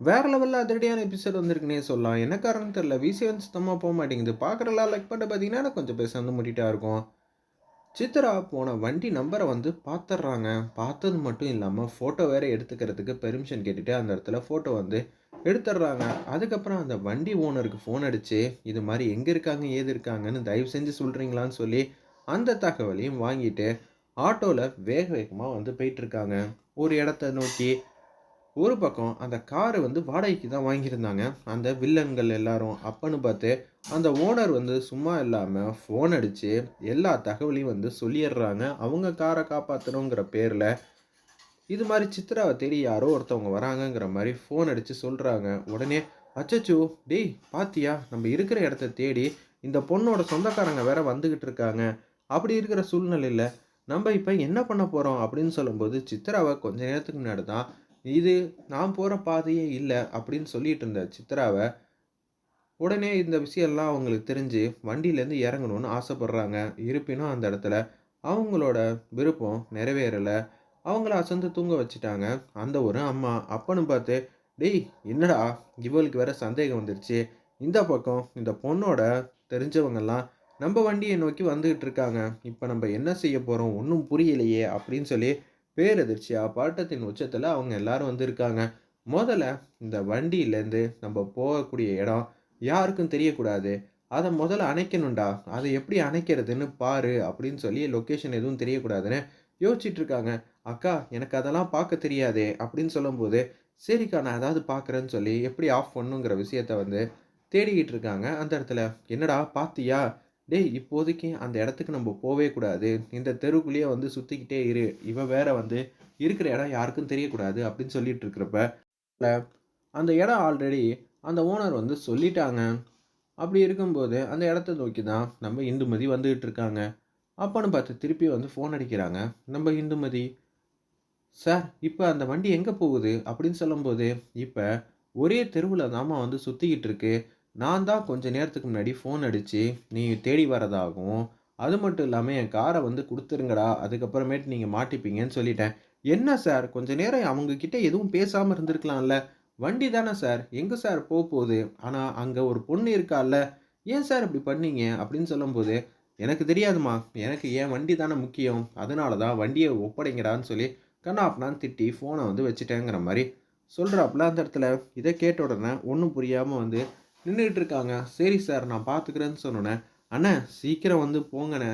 வேற லெவலில் அதிரடியான எபிசோட் வந்திருக்குனே சொல்லலாம். என்ன காரணம் தெரில விசி வந்து சுத்தமாக போக மாட்டேங்குது. பார்க்குறலாம் லைக் பண்ண பார்த்தீங்கன்னா எனக்கு கொஞ்சம் பேச வந்து முட்டிட்டா இருக்கும். சித்ரா போன வண்டி நம்பரை வந்து பார்த்துட்றாங்க பார்த்தது மட்டும் இல்லாமல் ஃபோட்டோ வேறு எடுத்துக்கிறதுக்கு பெர்மிஷன் கேட்டுட்டு அந்த இடத்துல ஃபோட்டோ வந்து எடுத்துடுறாங்க அதுக்கப்புறம் அந்த வண்டி ஓனருக்கு ஃபோன் அடித்து இது மாதிரி எங்கே இருக்காங்க? ஏது இருக்காங்கன்னு தயவு செஞ்சு சொல்கிறீங்களான்னு சொல்லி அந்த தகவலையும் வாங்கிட்டு ஆட்டோவில் வேக வேகமாக வந்து போயிட்டுருக்காங்க ஒரு இடத்த நோக்கி ஒரு பக்கம் அந்த காரை வந்து வாடகைக்கு தான் வாங்கியிருந்தாங்க. அந்த வில்லன்கள் எல்லாரும் அப்பன்னு பார்த்து அந்த ஓனர் வந்து சும்மா இல்லாமல் ஃபோன் அடித்து எல்லா தகவலையும் வந்து சொல்லிடுறாங்க. அவங்க காரை காப்பாற்றணுங்கிற பேரில் இது மாதிரி சித்ராவை தேடி யாரோ ஒருத்தவங்க வராங்கங்கிற மாதிரி ஃபோன் அடித்து சொல்கிறாங்க உடனே அச்சச்சோ டேய் பாத்தியா நம்ம இருக்கிற இடத்த தேடி இந்த பொண்ணோட சொந்தக்காரங்க வேற வந்துக்கிட்டு இருக்காங்க. அப்படி இருக்கிற சூழ்நிலையில் நம்ம இப்போ என்ன பண்ண போகிறோம் அப்படின்னு சொல்லும்போது சித்ராவை கொஞ்ச நேரத்துக்கு முன்னாடி தான் இது நான் போகிற பாதையே இல்லை அப்படின்னு சொல்லிட்டு இருந்த சித்ராவை உடனே இந்த விஷயம்லாம் அவங்களுக்கு தெரிஞ்சு வண்டியிலேருந்து இறங்கணும்னு ஆசைப்படுறாங்க. இருப்பினும் அந்த இடத்துல அவங்களோட விருப்பம் நிறைவேறலை. அவங்கள அசந்து தூங்க வச்சுட்டாங்க. அந்த ஒரு அம்மா அப்பன்னு பார்த்து டேய் என்னடா? இவளுக்கு வேற சந்தேகம் வந்துருச்சு. இந்த பக்கம் இந்த பொண்ணோட தெரிஞ்சவங்கெல்லாம் நம்ம வண்டியை நோக்கி வந்துக்கிட்டு இருக்காங்க. இப்போ நம்ம என்ன செய்ய போகிறோம் ஒன்றும் புரியலையே அப்படின்னு சொல்லி பேரதிர்ச்சியா? பாட்டத்தின் உச்சத்தில் அவங்க எல்லாரும் வந்திருக்காங்க. முதல்ல இந்த வண்டியிலேருந்து நம்ம போகக்கூடிய இடம் யாருக்கும் தெரியக்கூடாது. அதை முதல்ல அணைக்கணும்டா. அதை எப்படி அணைக்கிறதுன்னு பாரு அப்படின்னு சொல்லி லொக்கேஷன் எதுவும் தெரியக்கூடாதுன்னு யோசிச்சுட்டு இருக்காங்க அக்கா எனக்கு அதெல்லாம் பார்க்க தெரியாதே அப்படின்னு சொல்லும்போது சரிக்கா நான் ஏதாவது பார்க்குறேன்னு சொல்லி எப்படி ஆஃப் பண்ணுங்கிற விஷயத்த வந்து தேடிக்கிட்டு இருக்காங்க அந்த இடத்துல. என்னடா பாத்தியா டேய் இப்போதைக்கு அந்த இடத்துக்கு நம்ம போவே கூடாது. இந்த தெருக்குள்ளேயே வந்து சுற்றிக்கிட்டே இரு. இவ வேற வந்து இருக்கிற இடம் யாருக்கும் தெரியக்கூடாது அப்படின்னு சொல்லிட்டு இருக்கிறப்ப அந்த இடம் ஆல்ரெடி அந்த ஓனர் வந்து சொல்லிட்டாங்க. அப்படி இருக்கும்போது அந்த இடத்த நோக்கி தான் நம்ம இந்துமதி வந்துகிட்டு இருக்காங்க. அப்போன்னு பார்த்து திருப்பி வந்து ஃபோன் அடிக்கிறாங்க. நம்ம இந்துமதி சார் இப்போ அந்த வண்டி எங்கே போகுது? அப்படின்னு சொல்லும்போது இப்போ ஒரே தெருவில் தாம்மா வந்து சுற்றிக்கிட்டு இருக்கு. நான் தான் கொஞ்ச நேரத்துக்கு முன்னாடி ஃபோன் அடித்து நீ தேடி வரதாகவும் அது மட்டும் இல்லாமல் என் காரை வந்து கொடுத்துருங்கடா அதுக்கப்புறமேட்டு நீங்கள் மாட்டிப்பீங்கன்னு சொல்லிட்டேன். என்ன சார்? கொஞ்ச நேரம் அவங்கக்கிட்ட எதுவும் பேசாமல் இருந்திருக்கலாம்ல? வண்டி தானே சார். எங்கே சார் போக போகுது? ஆனால் அங்கே ஒரு பொண்ணு இருக்கால்ல. ஏன் சார் இப்படி பண்ணீங்க? அப்படின்னு சொல்லும்போது எனக்கு தெரியாதுமா எனக்கு ஏன் வண்டி தானே முக்கியம். அதனால தான் வண்டியை ஒப்படைங்கடான்னு சொல்லி கண்ணாப்னான்னு திட்டி ஃபோனை வந்து வச்சுட்டேங்கிற மாதிரி சொல்கிறாப்புல அந்த இடத்துல. இதை கேட்ட உடனே ஒன்றும் புரியாமல் வந்து நின்றுட்டு இருக்காங்க சரி சார் நான் பார்த்துக்கிறேன்னு சொன்னோன்னே அண்ணே சீக்கிரம் வந்து போங்கண்ணே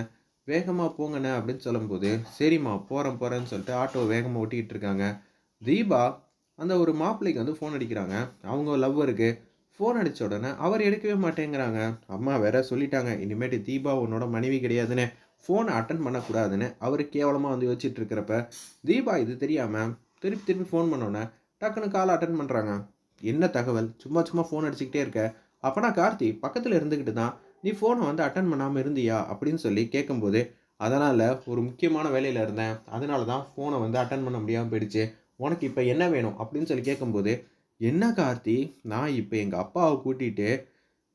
வேகமாக போங்கண்ணே அப்படின்னு சொல்லும்போது சரிம்மா போகிறேன் போகிறேன்னு சொல்லிட்டு ஆட்டோ வேகமாக ஓட்டிகிட்டு இருக்காங்க தீபா அந்த ஒரு மாப்பிள்ளைக்கு வந்து ஃபோன் அடிக்கிறாங்க. அவங்க லவ்வருக்கு ஃபோன் அடித்த உடனே அவர் எடுக்கவே மாட்டேங்கிறாங்க. அம்மா வேற சொல்லிட்டாங்க. இனிமேட்டு தீபா உன்னோட மனைவி கிடையாதுன்னு ஃபோனை அட்டன் பண்ணக்கூடாதுன்னு அவர் கேவலமாக வந்து யோசிச்சுட்டு இருக்கிறப்ப தீபா இது தெரியாமல் திருப்பி திருப்பி ஃபோன் பண்ணோன்னே டக்குன்னு காலை அட்டன் பண்ணுறாங்க என்ன தகவல்? சும்மா சும்மா ஃபோன் அடிச்சுக்கிட்டே இருக்க. அப்போனா கார்த்தி பக்கத்தில் இருந்துக்கிட்டு தான் நீ ஃபோனை வந்து அட்டன் பண்ணாமல் இருந்தியா? அப்படின்னு சொல்லி கேட்கும்போது அதனால் ஒரு முக்கியமான வேலையில் இருந்தேன். அதனால தான் ஃபோனை வந்து அட்டன் பண்ண முடியாமல் போயிடுச்சு. உனக்கு இப்போ என்ன வேணும்? அப்படின்னு சொல்லி கேட்கும்போது என்ன கார்த்தி? நான் இப்போ எங்கள் அப்பாவை கூட்டிகிட்டு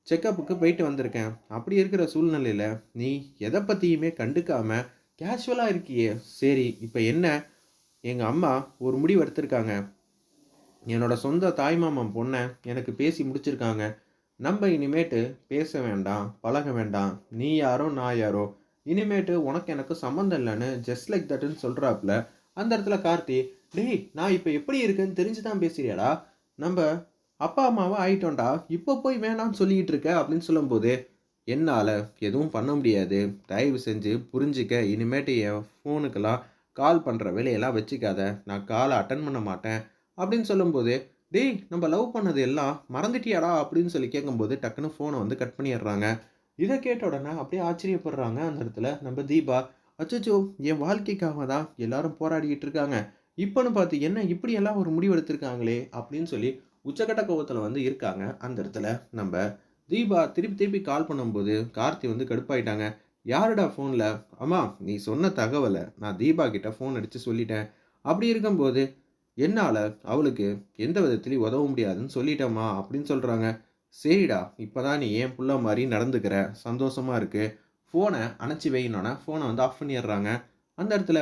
செக்கப்புக்கு போயிட்டு வந்திருக்கேன். அப்படி இருக்கிற சூழ்நிலையில் நீ எதை பற்றியுமே கண்டுக்காமல் கேஷுவலாக இருக்கியே. சரி இப்போ என்ன? எங்கள் அம்மா ஒரு முடிவு எடுத்திருக்காங்க. என்னோட சொந்த தாய்மாமன் பொண்ணை எனக்கு பேசி முடிச்சிருக்காங்க. நம்ம இனிமேட்டு பேச வேண்டாம் பழக வேண்டாம். நீ யாரோ நான் யாரோ. இனிமேட்டு உனக்கு எனக்கு சம்மந்தம் இல்லைன்னு ஜஸ்ட் லைக் தட்டுன்னு சொல்கிறாப்புல அந்த இடத்துல கார்த்தி டேய் நான் இப்போ எப்படி இருக்குன்னு தெரிஞ்சு தான் பேசுறியாடா? நம்ம அப்பா அம்மாவை ஆயிட்டோண்டா இப்போ போய் வேணாம்னு சொல்லிக்கிட்டு இருக்க அப்படின்னு சொல்லும்போது என்னால் எதுவும் பண்ண முடியாது. தயவு செஞ்சு புரிஞ்சிக்க. இனிமேட்டு என் ஃபோனுக்கெல்லாம் கால் பண்ணுற வேலையெல்லாம் வச்சுக்காத. நான் காலை அட்டன் பண்ண மாட்டேன். அப்படின்னு சொல்லும்போது டேய் நம்ம லவ் பண்ணது எல்லாம் மறந்துட்டியாடா? அப்படின்னு சொல்லி கேட்கும்போது டக்குன்னு ஃபோனை வந்து கட் பண்ணிடுறாங்க. இதை கேட்ட உடனே அப்படியே ஆச்சரியப்படுறாங்க அந்த இடத்துல. நம்ம தீபா அச்சோ என் வாழ்க்கைக்காக தான் எல்லாரும் போராடிக்கிட்டு இருக்காங்க. இப்போன்னு பார்த்து என்ன இப்படியெல்லாம் ஒரு முடிவு எடுத்திருக்காங்களே? அப்படின்னு சொல்லி உச்சக்கட்ட கோவத்தில் வந்து இருக்காங்க அந்த இடத்துல. நம்ம தீபா திருப்பி திருப்பி கால் பண்ணும்போது கார்த்தி வந்து கடுப்பாயிட்டாங்க. யாருடா ஃபோனில் அம்மா நீ சொன்ன தகவலை நான் தீபா கிட்ட ஃபோன் அடித்து சொல்லிட்டேன். அப்படி இருக்கும்போது என்னால் அவளுக்கு எந்த விதத்துலையும் உதவ முடியாதுன்னு சொல்லிட்டேம்மா அப்படின்னு சொல்கிறாங்க சரிடா இப்போ தான் நீ ஏன் புள்ள மாதிரி நடந்துக்கிற? சந்தோஷமாக இருக்குது ஃபோனை அணைச்சி வைனோன்னே ஃபோனை வந்து ஆஃப் பண்ணிடுறாங்க. அந்த இடத்துல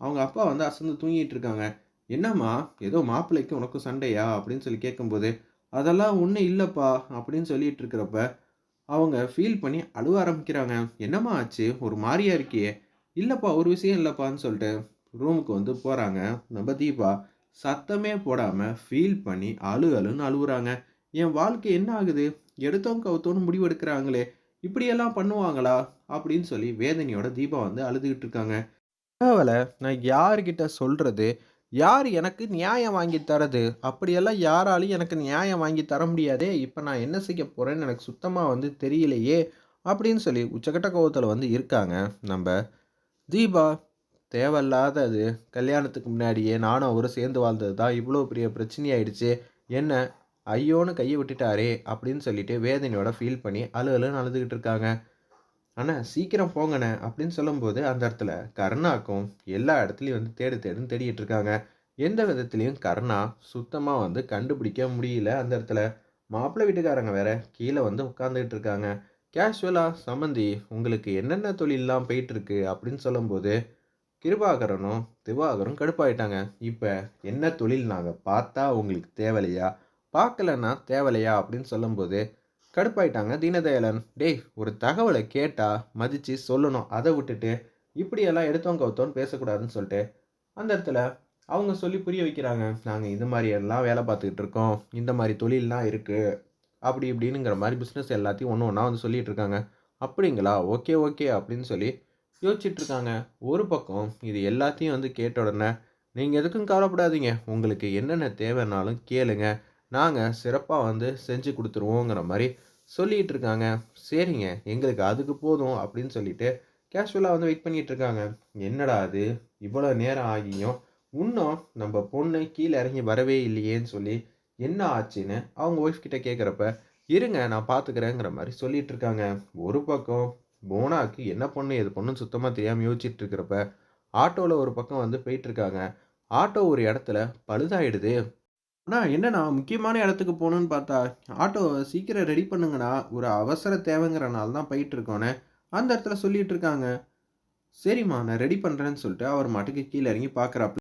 அவங்க அப்பா வந்து அசந்து தூங்கிட்டு இருக்காங்க. என்னம்மா ஏதோ மாப்பிள்ளைக்கு உனக்கும் சண்டையா? அப்படின்னு சொல்லி கேட்கும்போது அதெல்லாம் ஒன்றும் இல்லைப்பா அப்படின்னு சொல்லிட்டு இருக்கிறப்ப அவங்க ஃபீல் பண்ணி அழுவ ஆரம்பிக்கிறாங்க. என்னம்மா ஆச்சு? ஒரு மாதிரியா இருக்கியே. இல்லைப்பா ஒரு விஷயம் இல்லைப்பான்னு சொல்லிட்டு ரூமுக்கு வந்து போகிறாங்க நம்ம தீபா சத்தமே போடாமல் ஃபீல் பண்ணி அழு அழுன்னு அழுகுறாங்க என் வாழ்க்கை என்ன ஆகுது? எடுத்தோம் கவுத்தோன்னு முடிவெடுக்கிறாங்களே. இப்படியெல்லாம் பண்ணுவாங்களா? அப்படின்னு சொல்லி வேதனையோட தீபா வந்து அழுதுகிட்டு இருக்காங்க. தகவலை நான் யார்கிட்ட சொல்கிறது யார் எனக்கு நியாயம் வாங்கி தரது? அப்படியெல்லாம் யாராலையும் எனக்கு நியாயம் வாங்கி தர முடியாதே. இப்போ நான் என்ன செய்ய போகிறேன்னு எனக்கு சுத்தமாக வந்து தெரியலையே. அப்படின்னு சொல்லி உச்சக்கட்ட கோவத்தில் வந்து இருக்காங்க நம்ம தீபா. தேவையில்லாதது. கல்யாணத்துக்கு முன்னாடியே நானும் அவரும் சேர்ந்து வாழ்ந்தது தான் இவ்வளோ பெரிய பிரச்சனையாயிடுச்சு. என்ன? ஐயோன்னு கையை விட்டுட்டாரே அப்படின்னு சொல்லிட்டு வேதனையோட ஃபீல் பண்ணி அழு அழுன்னு அழுதுகிட்டு இருக்காங்க. ஆனால் சீக்கிரம் போங்கண்ணே அப்படின்னு சொல்லும்போது அந்த இடத்துல கருணாக்கும் எல்லா இடத்துலையும் வந்து தேடு தேடுன்னு தேடிட்டு இருக்காங்க. எந்த விதத்துலையும் கருணா சுத்தமாக வந்து கண்டுபிடிக்க முடியல அந்த இடத்துல. மாப்பிள்ளை வீட்டுக்காரங்க வேற கீழே வந்து உட்காந்துக்கிட்டு இருக்காங்க. கேஷுவலாக சம்மந்தி உங்களுக்கு என்னென்ன தொழிலெலாம் போயிட்டுருக்கு அப்படின்னு சொல்லும்போது கிருபாகரனும் திவாகரும் கடுப்பாயிட்டாங்க. இப்போ என்ன தொழில் நாங்கள் பார்த்தா உங்களுக்கு தேவையில்லையா? பார்க்கலன்னா தேவையில்லையா? அப்படின்னு சொல்லும்போது கடுப்பாயிட்டாங்க தீனதயாளன். டேய் ஒரு தகவலை கேட்டால் மதித்து சொல்லணும். அதை விட்டுட்டு இப்படியெல்லாம் எடுத்தோம் கவுத்தோன்னு பேசக்கூடாதுன்னு சொல்லிட்டு அந்த இடத்துல அவங்க சொல்லி புரிய வைக்கிறாங்க. நாங்கள் இந்த மாதிரி எல்லாம் வேலை பார்த்துக்கிட்டு இருக்கோம். இந்த மாதிரி தொழிலெலாம் இருக்குது அப்படி இப்படின்னுங்கிற மாதிரி பிஸ்னஸ் எல்லாத்தையும் ஒன்று ஒன்றா வந்து சொல்லிகிட்டு இருக்காங்க. அப்படிங்களா? ஓகே ஓகே அப்படின்னு சொல்லி யோசிச்சுட்ருக்காங்க. ஒரு பக்கம் இது எல்லாத்தையும் வந்து கேட்ட உடனே நீங்கள் எதுக்கும் கவலைப்படாதீங்க. உங்களுக்கு என்னென்ன தேவைன்னாலும் கேளுங்க. நாங்கள் சிறப்பாக வந்து செஞ்சு கொடுத்துருவோங்கிற மாதிரி சொல்லிகிட்டு இருக்காங்க சரிங்க. எங்களுக்கு அதுக்கு போதும் அப்படின்னு சொல்லிட்டு கேஷுவலாக வந்து வெயிட் பண்ணிகிட்டு இருக்காங்க என்னடா அது? இவ்வளோ நேரம் ஆகியும். இன்னும் நம்ம பொண்ணு கீழே இறங்கி வரவே இல்லையேன்னு சொல்லி என்ன ஆச்சுன்னு அவங்க ஒய்ஃப் கிட்ட கேட்குறப்ப இருங்க நான் பார்த்துக்கிறேங்கிற மாதிரி சொல்லிட்டு இருக்காங்க ஒரு பக்கம் போனாக்கு என்ன பொண்ணு எது பொண்ணுன்னு சுத்தமாக தெரியாமல் யோசிச்சுட்டு இருக்கிறப்ப ஆட்டோவில் ஒரு பக்கம் வந்து போயிட்டுருக்காங்க. ஆட்டோ ஒரு இடத்துல பழுதாயிடுது. அண்ணா என்னண்ணா முக்கியமான இடத்துக்கு போகணுன்னு பார்த்தா ஆட்டோ சீக்கிரம் ரெடி பண்ணுங்கண்ணா. ஒரு அவசர தேவைங்கிறனால தான் போயிட்டுருக்கோன்னே அந்த இடத்துல சொல்லிட்டு இருக்காங்க சரிம்மா நான் ரெடி பண்ணுறேன்னு சொல்லிட்டு அவர் மாட்டுக்கு கீழே இறங்கி பார்க்குறாப்புல